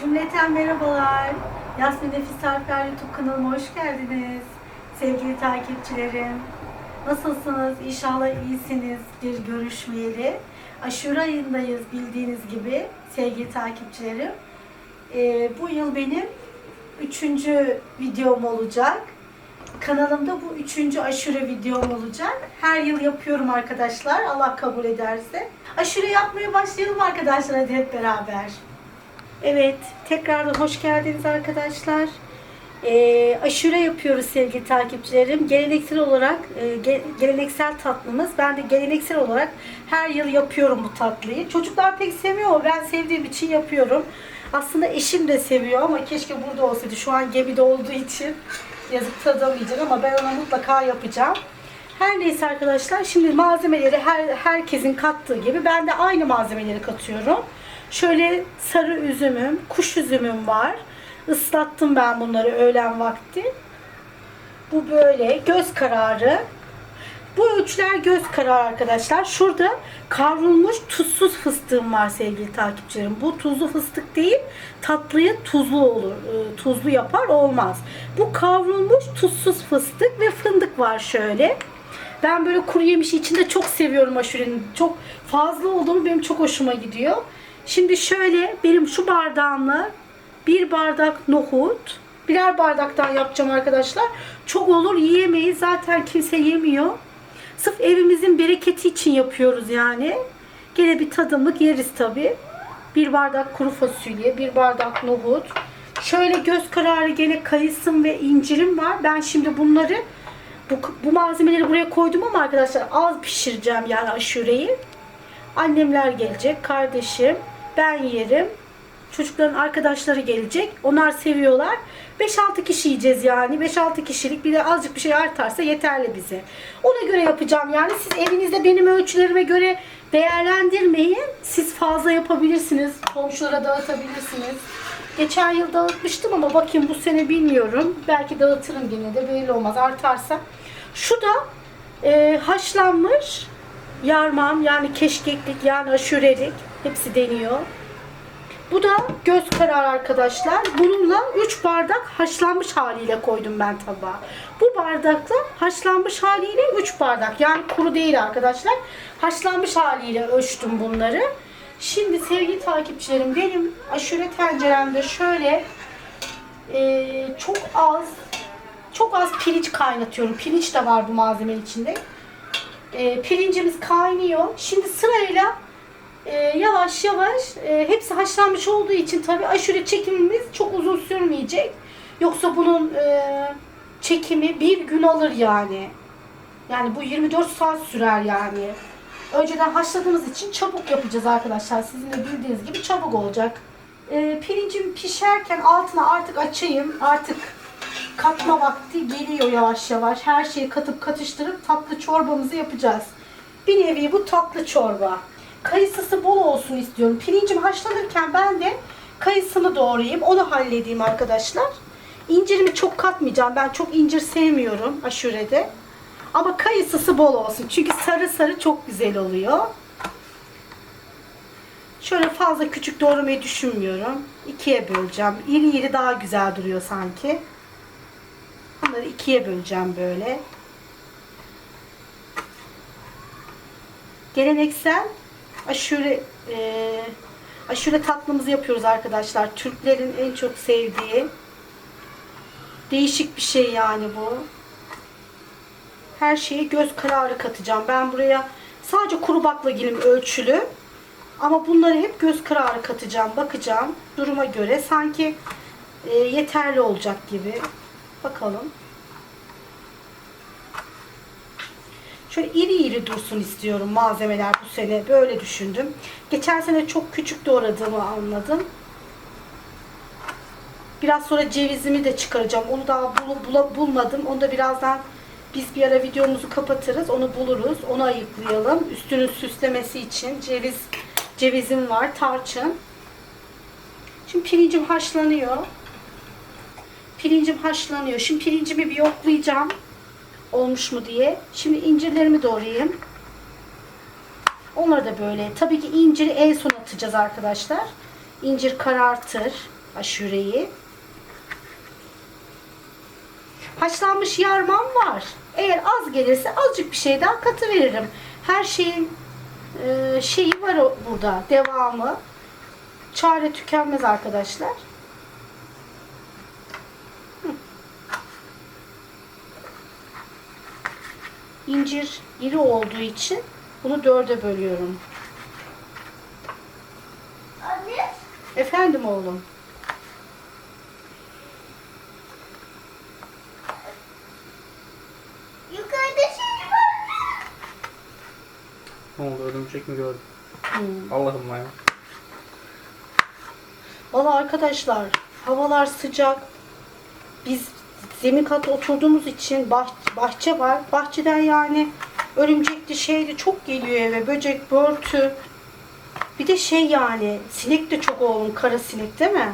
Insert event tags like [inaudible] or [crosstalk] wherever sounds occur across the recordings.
Cümleten merhabalar. Yasmin Nefis Tarifler YouTube kanalıma hoş geldiniz. Sevgili takipçilerim. Nasılsınız? İnşallah iyisinizdir görüşmeyeli. Aşure ayındayız bildiğiniz gibi sevgili takipçilerim. Ee, bu yıl benim üçüncü videom olacak. Kanalımda bu üçüncü aşure videom olacak. Her yıl yapıyorum arkadaşlar. Allah kabul ederse. Aşure yapmaya başlayalım arkadaşlar hadi hep beraber. Evet, tekrardan hoş geldiniz arkadaşlar. Ee, aşure yapıyoruz sevgili takipçilerim. Geleneksel olarak, e, ge- geleneksel tatlımız. Ben de geleneksel olarak her yıl yapıyorum bu tatlıyı. Çocuklar pek sevmiyor ama ben sevdiğim için yapıyorum. Aslında eşim de seviyor ama keşke burada olsaydı. Şu an gemide olduğu için [laughs] yazık tadamayacak ama ben ona mutlaka yapacağım. Her neyse arkadaşlar şimdi malzemeleri her herkesin kattığı gibi ben de aynı malzemeleri katıyorum. Şöyle sarı üzümüm, kuş üzümüm var. Islattım ben bunları öğlen vakti. Bu böyle göz kararı. Bu ölçüler göz kararı arkadaşlar. Şurada kavrulmuş tuzsuz fıstığım var sevgili takipçilerim. Bu tuzlu fıstık değil, tatlıyı tuzlu olur. e, Tuzlu yapar olmaz. Bu kavrulmuş tuzsuz fıstık ve fındık var şöyle. Ben böyle kuru yemiş içinde çok seviyorum aşurenin. Çok fazla olduğunu benim çok hoşuma gidiyor. Şimdi şöyle benim şu bardağımla bir bardak nohut, birer bardaktan yapacağım arkadaşlar. Çok olur yiyemeyiz. Zaten kimse yemiyor. Sırf evimizin bereketi için yapıyoruz yani. Gene bir tadımlık yeriz tabi. Bir bardak kuru fasulye, bir bardak nohut. Şöyle göz kararı gene kayısım ve incirim var. Ben şimdi bunları bu, bu malzemeleri buraya koydum ama arkadaşlar az pişireceğim yani aşureyi. Annemler gelecek, kardeşim, ben yerim. Çocukların arkadaşları gelecek. Onlar seviyorlar. 5-6 kişi yiyeceğiz yani. 5-6 kişilik bir de azıcık bir şey artarsa yeterli bize. Ona göre yapacağım yani. Siz evinizde benim ölçülerime göre değerlendirmeyin. Siz fazla yapabilirsiniz. Komşulara dağıtabilirsiniz. Geçen yıl dağıtmıştım ama bakayım bu sene bilmiyorum. Belki dağıtırım yine de belli olmaz. Artarsa. Şu da e, haşlanmış yarmam yani keşkeklik yani aşurelik hepsi deniyor. Bu da göz kararı arkadaşlar. Bununla 3 bardak haşlanmış haliyle koydum ben tabağa. Bu bardakla haşlanmış haliyle 3 bardak. Yani kuru değil arkadaşlar. Haşlanmış haliyle ölçtüm bunları. Şimdi sevgili takipçilerim benim aşure tenceremde şöyle e, çok az çok az pirinç kaynatıyorum. Pirinç de var bu malzemenin içinde. E, pirincimiz kaynıyor. Şimdi sırayla e, yavaş yavaş e, hepsi haşlanmış olduğu için tabii aşure çekimimiz çok uzun sürmeyecek. Yoksa bunun e, çekimi bir gün alır yani. Yani bu 24 saat sürer yani. Önceden haşladığımız için çabuk yapacağız arkadaşlar. Sizin de bildiğiniz gibi çabuk olacak. E, pirincim pişerken altına artık açayım. Artık katma vakti geliyor yavaş yavaş. Her şeyi katıp katıştırıp tatlı çorbamızı yapacağız. Bir nevi bu tatlı çorba. Kayısısı bol olsun istiyorum. Pirincim haşlanırken ben de kayısını doğrayayım. Onu halledeyim arkadaşlar. İncirimi çok katmayacağım. Ben çok incir sevmiyorum aşurede. Ama kayısısı bol olsun. Çünkü sarı sarı çok güzel oluyor. Şöyle fazla küçük doğramayı düşünmüyorum. İkiye böleceğim. İri iri daha güzel duruyor sanki. Bunları ikiye böleceğim böyle. Geleneksel aşure e, aşure tatlımızı yapıyoruz arkadaşlar. Türklerin en çok sevdiği değişik bir şey yani bu. Her şeyi göz kararı katacağım. Ben buraya sadece kuru baklagilin ölçülü. Ama bunları hep göz kararı katacağım. Bakacağım duruma göre. Sanki e, yeterli olacak gibi. Bakalım. Şöyle iri iri dursun istiyorum malzemeler bu sene. Böyle düşündüm. Geçen sene çok küçük doğradığımı anladım. Biraz sonra cevizimi de çıkaracağım. Onu daha bul, bula- bulmadım. Onu da birazdan biz bir ara videomuzu kapatırız. Onu buluruz. Onu ayıklayalım. Üstünün süslemesi için ceviz cevizim var. Tarçın. Şimdi pirincim haşlanıyor. Pirincim haşlanıyor. Şimdi pirincimi bir yoklayacağım. Olmuş mu diye. Şimdi incirlerimi doğrayayım. Onları da böyle. Tabii ki inciri en son atacağız arkadaşlar. İncir karartır. aşureyi. Haşlanmış yarmam var. Eğer az gelirse azıcık bir şey daha katı veririm. Her şeyin e, şeyi var burada. Devamı. Çare tükenmez arkadaşlar. İncir iri olduğu için bunu dörde bölüyorum. Anne. Efendim oğlum. Yukarıda şey var. Ne oldu örümcek mi gördün? Hmm. Allah'ım ya. Valla arkadaşlar havalar sıcak. Biz zemin katta oturduğumuz için bah- bahçe var. Bahçeden yani örümcekli şeyli çok geliyor eve. Böcek, börtü. Bir de şey yani sinek de çok oğlum. Kara sinek değil mi?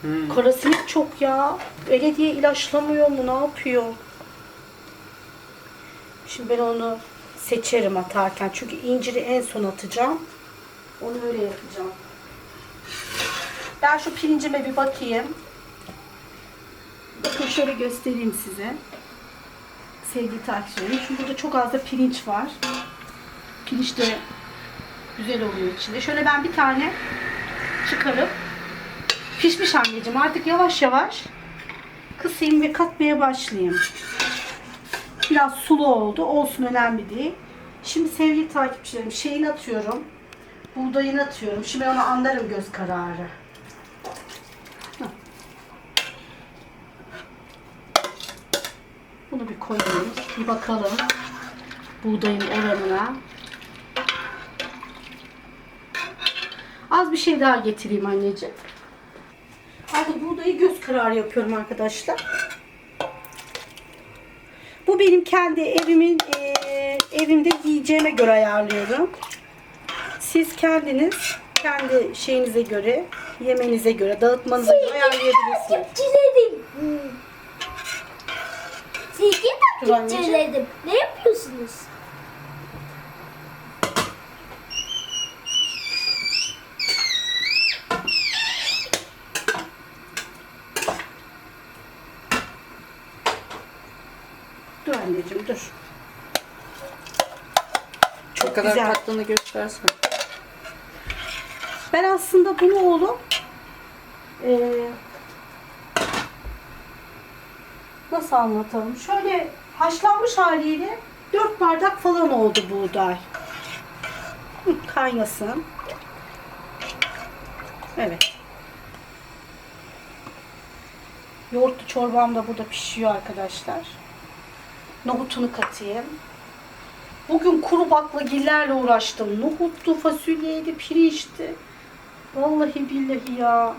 Hmm. Kara sinek çok ya. Belediye ilaçlamıyor mu? Ne yapıyor? Şimdi ben onu seçerim atarken. Çünkü inciri en son atacağım. Onu öyle yapacağım. Ben şu pirincime bir bakayım. Bakın şöyle göstereyim size. Sevgili takipçilerim. Şimdi burada çok az da pirinç var. Pirinç de güzel oluyor içinde. Şöyle ben bir tane çıkarıp pişmiş anneciğim artık yavaş yavaş kısayım ve katmaya başlayayım. Biraz sulu oldu. Olsun önemli değil. Şimdi sevgili takipçilerim şeyini atıyorum. Buğdayını atıyorum. Şimdi onu anlarım göz kararı. Bunu bir koyayım. Bir bakalım. Buğdayın oranına. Az bir şey daha getireyim anneciğim. Artık buğdayı göz kararı yapıyorum arkadaşlar. Bu benim kendi evimin eee, evimde yiyeceğime göre ayarlıyorum. Siz kendiniz kendi şeyinize göre, yemenize göre, dağıtmanıza göre ayarlayabilirsiniz. Takipçilerim. Hmm. Anneciğim. takipçilerim. Ne yapıyorsunuz? Dur anneciğim dur. Çok kadar güzel. kattığını göstersen. Ben aslında bunu oğlum eee, nasıl anlatalım? Şöyle haşlanmış haliyle 4 bardak falan oldu buğday. Kaynasın. Evet. Yoğurtlu çorbam da burada pişiyor arkadaşlar. Nohutunu katayım. Bugün kuru baklagillerle uğraştım. Nohutlu, fasulyeydi, pirinçti. Vallahi billahi ya.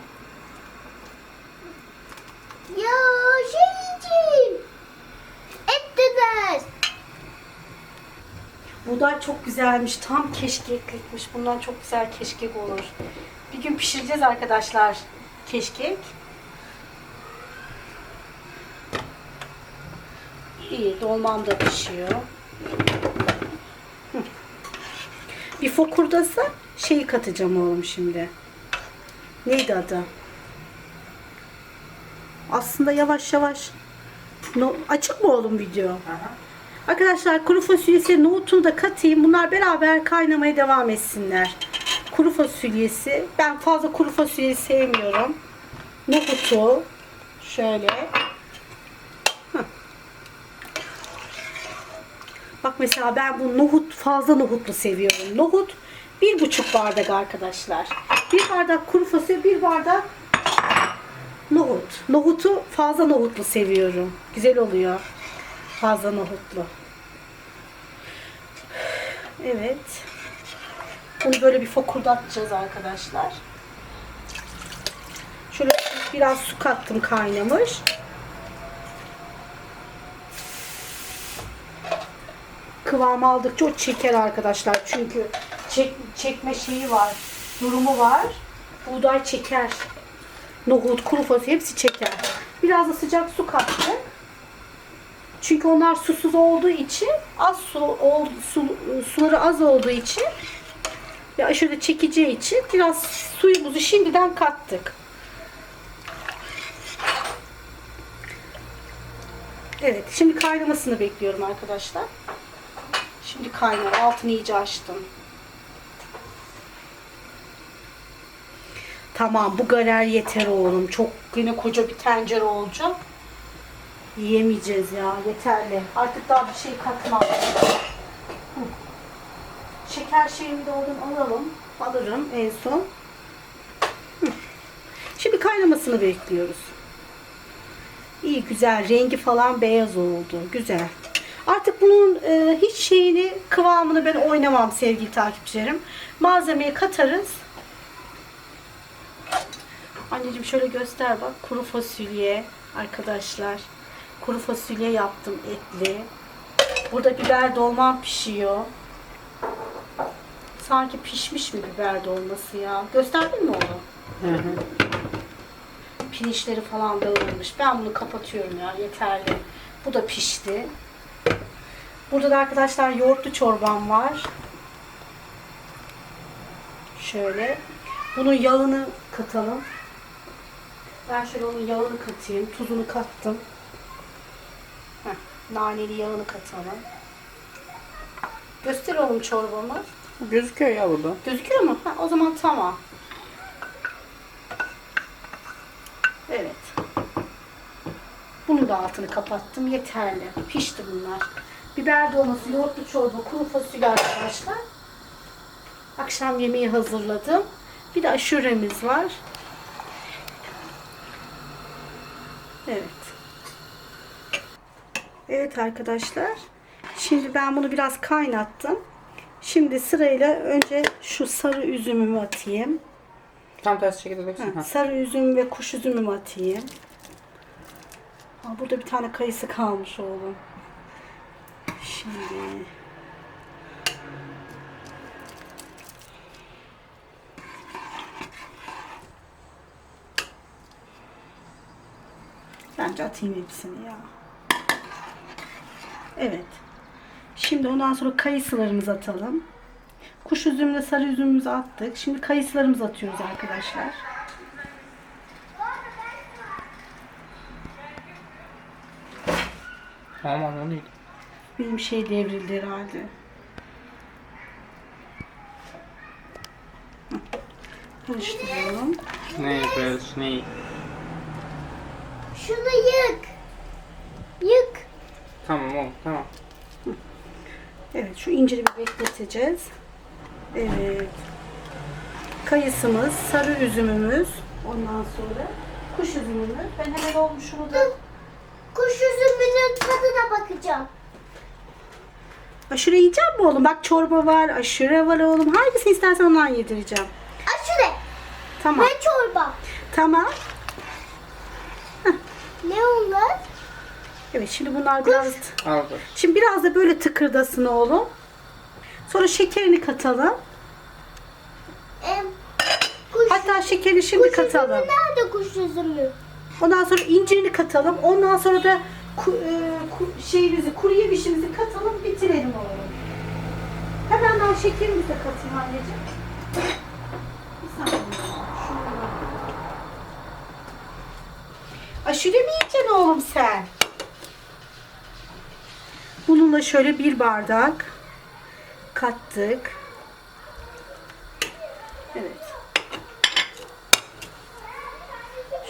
Ya şeyciğim. Döner. Buğday çok güzelmiş. Tam keşkeklikmiş. Bundan çok güzel keşkek olur. Bir gün pişireceğiz arkadaşlar keşkek. İyi, dolmam da pişiyor. Bir fokurdasa şeyi katacağım oğlum şimdi. Neydi adı? Aslında yavaş yavaş. No, açık mı oğlum video? Arkadaşlar kuru fasulyesi, nohutunu da katayım. Bunlar beraber kaynamaya devam etsinler. Kuru fasulyesi. Ben fazla kuru fasulyeyi sevmiyorum. Nohutu. Şöyle. Bak mesela ben bu nohut fazla nohutlu seviyorum. Nohut bir buçuk bardak arkadaşlar. Bir bardak kuru fasulye, bir bardak nohut. Nohutu fazla nohutlu seviyorum. Güzel oluyor. Fazla nohutlu. Evet. Bunu böyle bir fokurdatacağız arkadaşlar. Şöyle biraz su kattım kaynamış. Kıvam aldıkça o çeker arkadaşlar. Çünkü çek, çekme şeyi var. Durumu var. Buğday çeker nohut, kuru fasulye hepsi çeker. Biraz da sıcak su kattım. Çünkü onlar susuz olduğu için az su, ol, su suları az olduğu için ve aşırı da çekeceği için biraz suyumuzu şimdiden kattık. Evet, şimdi kaynamasını bekliyorum arkadaşlar. Şimdi kaynar. Altını iyice açtım. Tamam, bu garer yeter oğlum. Çok yine koca bir tencere olacak. Yiyemeyeceğiz ya. Yeterli. Artık daha bir şey katmam. Şeker şeyimi de oradan alalım. Alırım en son. Şimdi kaynamasını bekliyoruz. İyi güzel. Rengi falan beyaz oldu. Güzel. Artık bunun e, hiç şeyini kıvamını ben oynamam sevgili takipçilerim. Malzemeyi katarız. Anneciğim şöyle göster bak. Kuru fasulye arkadaşlar. Kuru fasulye yaptım etli. Burada biber dolmam pişiyor. Sanki pişmiş mi biber dolması ya? Gösterdin mi onu? Hı hı. Pirinçleri falan dağılmış. Ben bunu kapatıyorum ya yeterli. Bu da pişti. Burada da arkadaşlar yoğurtlu çorbam var. Şöyle. Bunun yağını katalım. Ben şöyle onun yağını katayım. Tuzunu kattım. Heh, naneli yağını katalım. Göster oğlum çorbamı. Gözüküyor ya burada. Gözüküyor mu? Ha, o zaman tamam. Evet. Bunu da altını kapattım. Yeterli. Pişti bunlar. Biber dolması, yoğurtlu çorba, kuru fasulye arkadaşlar. Akşam yemeği hazırladım. Bir de aşuremiz var. Evet. Evet arkadaşlar. Şimdi ben bunu biraz kaynattım. Şimdi sırayla önce şu sarı üzümümü atayım. Tam tersi şekilde döksün. Ha, sarı üzüm ve kuş üzümümü atayım. Aa, burada bir tane kayısı kalmış oğlum. Şimdi Bence atayım hepsini ya. Evet. Şimdi ondan sonra kayısılarımızı atalım. Kuş üzümle sarı üzümümüzü attık. Şimdi kayısılarımızı atıyoruz arkadaşlar. Aman o değil. Benim şey devrildi herhalde. Hı. Karıştırıyorum. Ne yapıyoruz? Ne? Şunu. Yık. Tamam oğlum tamam. Evet şu inciri bir bekleteceğiz. Evet. Kayısımız, sarı üzümümüz. Ondan sonra kuş üzümümüz. Ben hemen oğlum şunu da Kuş üzümünün tadına bakacağım. Aşure yiyecek mi oğlum? Bak çorba var, aşure var oğlum. Hangisini istersen ondan yedireceğim. Aşure Tamam. ve çorba. Tamam. Ne onlar? Evet şimdi bunlar biraz... Al dur. Şimdi biraz da böyle tıkırdasın oğlum. Sonra şekerini katalım. Kuş, Hatta şekerini şimdi kuş katalım. nerede kuş üzümü? Ondan sonra incirini katalım. Ondan sonra da ku, e, ku- şeyimizi, kuru yemişimizi katalım, bitirelim oğlum. Hemen ben şekerimizi de katayım anneciğim. Bir saniye. Şunu da- Aşure mi yiyeceksin oğlum sen? Bununla şöyle bir bardak kattık. Evet.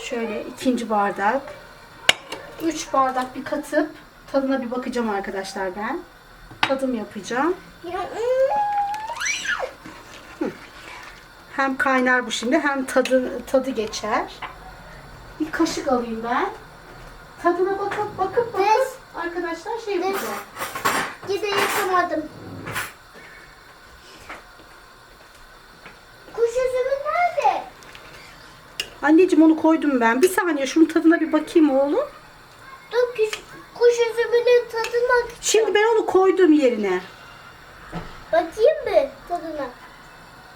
Şöyle ikinci bardak. Üç bardak bir katıp tadına bir bakacağım arkadaşlar ben. Tadım yapacağım. Hem kaynar bu şimdi hem tadı tadı geçer. Bir kaşık alayım ben. Tadına bakıp bakıp bakıp arkadaşlar şey yapacağım. Gide yıkamadım. Kuş üzümü nerede? Anneciğim onu koydum ben. Bir saniye şunun tadına bir bakayım oğlum. Dur kuş, kuş üzümünün tadına. Şimdi ben onu koydum yerine. Bakayım mı tadına?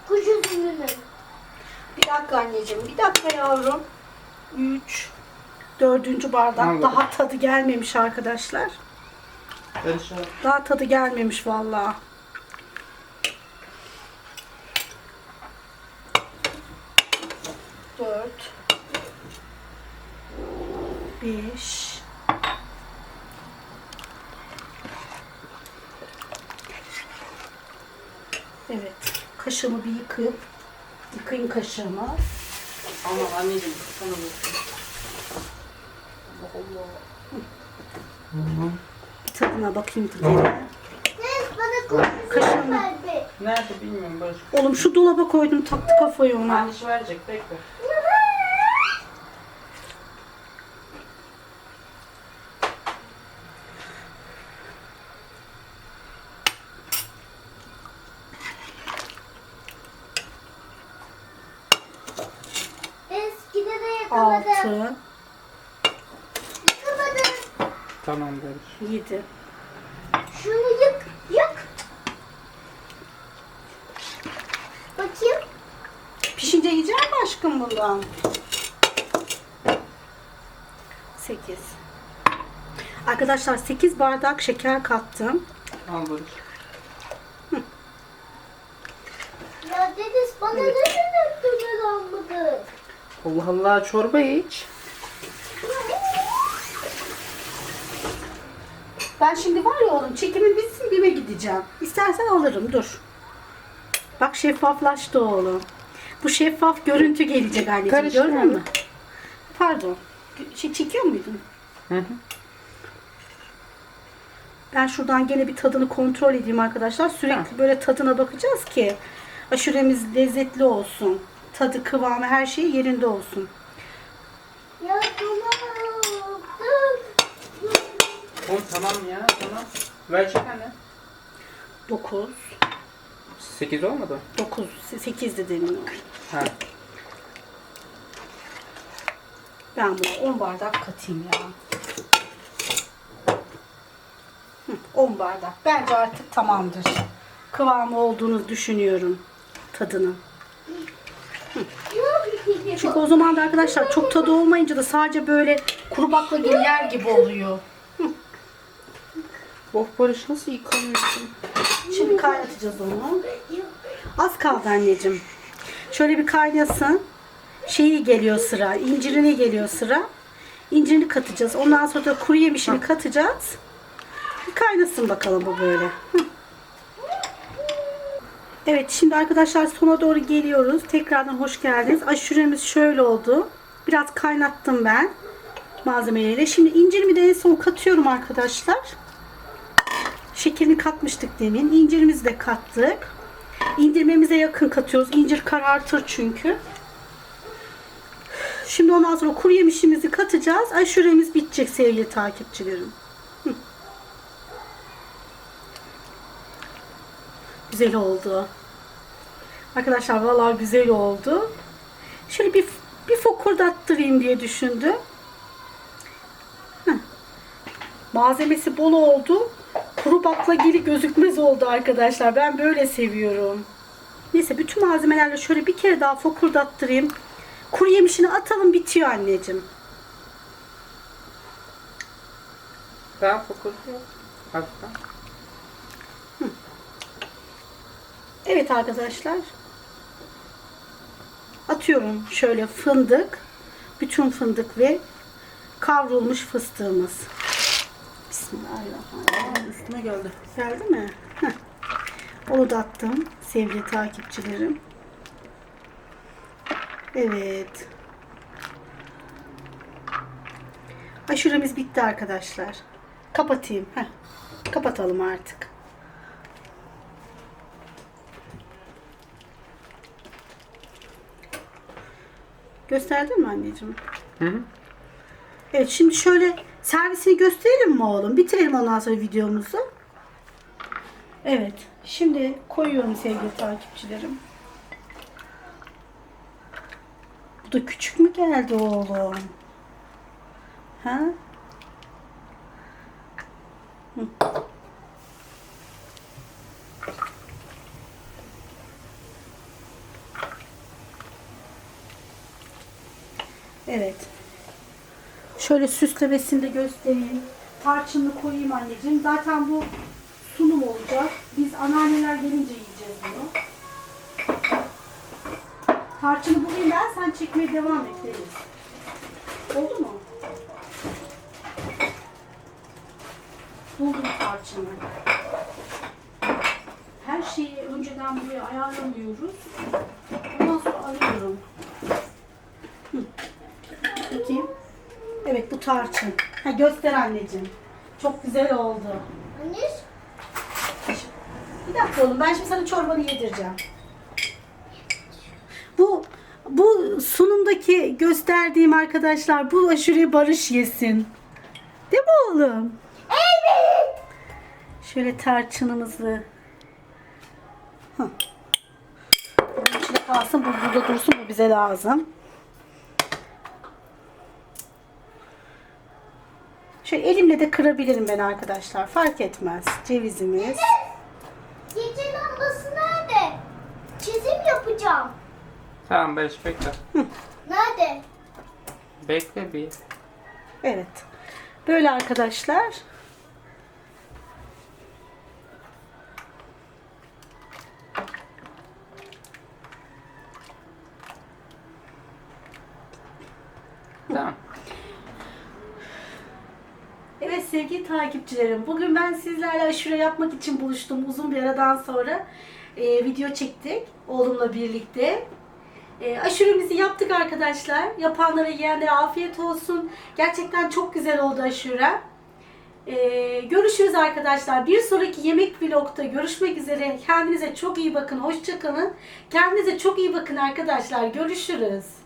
Kuş üzümünün. Bir dakika anneciğim. Bir dakika yavrum. Üç. Dördüncü bardak. Al Daha tadı gelmemiş arkadaşlar. Daha tadı gelmemiş vallahi. Dört. Beş. Evet. Kaşığımı bir yıkayıp yıkayın kaşığımı. Ama anneciğim sana bakayım. Allah Allah. Hı hı tadına bakayım bana Kaşığını. Nerede bilmiyorum Barış. Oğlum şu dolaba koydum taktı kafayı ona. Annesi verecek bekle. Eskide de yakaladım. Altı, Yakaladım. Tamam Barış. yedi. Şunu yık. Yık. Bakayım. Pişince yiyecek mi bundan? Sekiz. Arkadaşlar 8 bardak şeker kattım. Al Barış. Ya Deniz bana Evet. neden almadın? Allah Allah çorba iç. Ben şimdi var ya oğlum çekimin bitsin BİM'e gideceğim. İstersen alırım dur. Bak şeffaflaştı oğlum. Bu şeffaf görüntü gelecek anneciğim Karıştırma. gördün mü? Pardon. Şey çekiyor muydun? Hı hı. Ben şuradan gene bir tadını kontrol edeyim arkadaşlar. Sürekli Tamam. böyle tadına bakacağız ki aşuremiz lezzetli olsun. Tadı, kıvamı, her şey yerinde olsun. Ya. Oğlum tamam ya tamam. Verecek anne. 9, 8 olmadı. 9, 8 de demin. Ha. Ben buna 10 bardak katayım ya. Hı, 10 bardak. Bence artık tamamdır. Kıvamı olduğunu düşünüyorum tadını. Çünkü o zaman da arkadaşlar çok tadı olmayınca da sadece böyle kuru baklagil yer gibi oluyor. Oh Barış nasıl yıkamıyorsun? Şimdi kaynatacağız onu. Az kaldı anneciğim. Şöyle bir kaynasın. Şeyi geliyor sıra. İncirine geliyor sıra. İncirini katacağız. Ondan sonra da kuru yemişini katacağız. Bir kaynasın bakalım bu böyle. Hı. Evet şimdi arkadaşlar sona doğru geliyoruz. Tekrardan hoş geldiniz. Aşuremiz şöyle oldu. Biraz kaynattım ben malzemeleriyle. Şimdi incirimi de en son katıyorum arkadaşlar. Şekerini katmıştık demin. İncirimizi de kattık. İndirmemize yakın katıyoruz. İncir karartır çünkü. Şimdi ondan sonra kuru yemişimizi katacağız. Aşuremiz bitecek sevgili takipçilerim. Güzel oldu. Arkadaşlar vallahi güzel oldu. Şöyle bir bir fokurdattırayım diye düşündüm. Malzemesi bol oldu. Kuru baklagili gözükmez oldu arkadaşlar. Ben böyle seviyorum. Neyse bütün malzemelerle şöyle bir kere daha fokurdattırayım. Kuru yemişini atalım bitiyor anneciğim. Daha yok. Hafiften. Evet arkadaşlar. Atıyorum şöyle fındık. Bütün fındık ve kavrulmuş fıstığımız. Bismillahirrahmanirrahim. Üstüme geldi. Geldi mi? Heh. Onu da attım sevgili takipçilerim. Evet. Aşuremiz bitti arkadaşlar. Kapatayım. Heh. Kapatalım artık. Gösterdin mi anneciğim? Hı hı. Evet şimdi şöyle servisini gösterelim mi oğlum? Bitirelim ondan sonra videomuzu. Evet. Şimdi koyuyorum sevgili takipçilerim. Bu da küçük mü geldi oğlum? Ha? Hı. Evet. Şöyle süslemesini de göstereyim. Tarçınlı koyayım anneciğim. Zaten bu sunum olacak. Biz anneanneler gelince yiyeceğiz bunu. Tarçını bulayım ben. Sen çekmeye devam et Deniz. Oldu mu? Buldum tarçını. Her şeyi önceden buraya ayarlamıyoruz. Ondan sonra alıyorum. Hı. Bakayım. Evet bu tarçın. Ha, göster anneciğim. Çok güzel oldu. Anne Bir dakika oğlum ben şimdi sana çorbanı yedireceğim. Bu bu sunumdaki gösterdiğim arkadaşlar bu aşureyi Barış yesin. Değil mi oğlum? Evet. Şöyle tarçınımızı. Hı. Bunun içine kalsın, bu burada dursun, bu bize lazım. Şöyle elimle de kırabilirim ben arkadaşlar. Fark etmez. Cevizimiz. Gece lambası nerede? Çizim yapacağım. Tamam Barış bekle. Nerede? Bekle bir. Evet. Böyle arkadaşlar. Tamam. Evet sevgili takipçilerim. Bugün ben sizlerle aşure yapmak için buluştum. Uzun bir aradan sonra e, video çektik oğlumla birlikte. E, aşuremizi yaptık arkadaşlar. Yapanlara yiyenlere afiyet olsun. Gerçekten çok güzel oldu aşure. E, görüşürüz arkadaşlar. Bir sonraki yemek vlogda görüşmek üzere. Kendinize çok iyi bakın. Hoşçakalın. Kendinize çok iyi bakın arkadaşlar. Görüşürüz.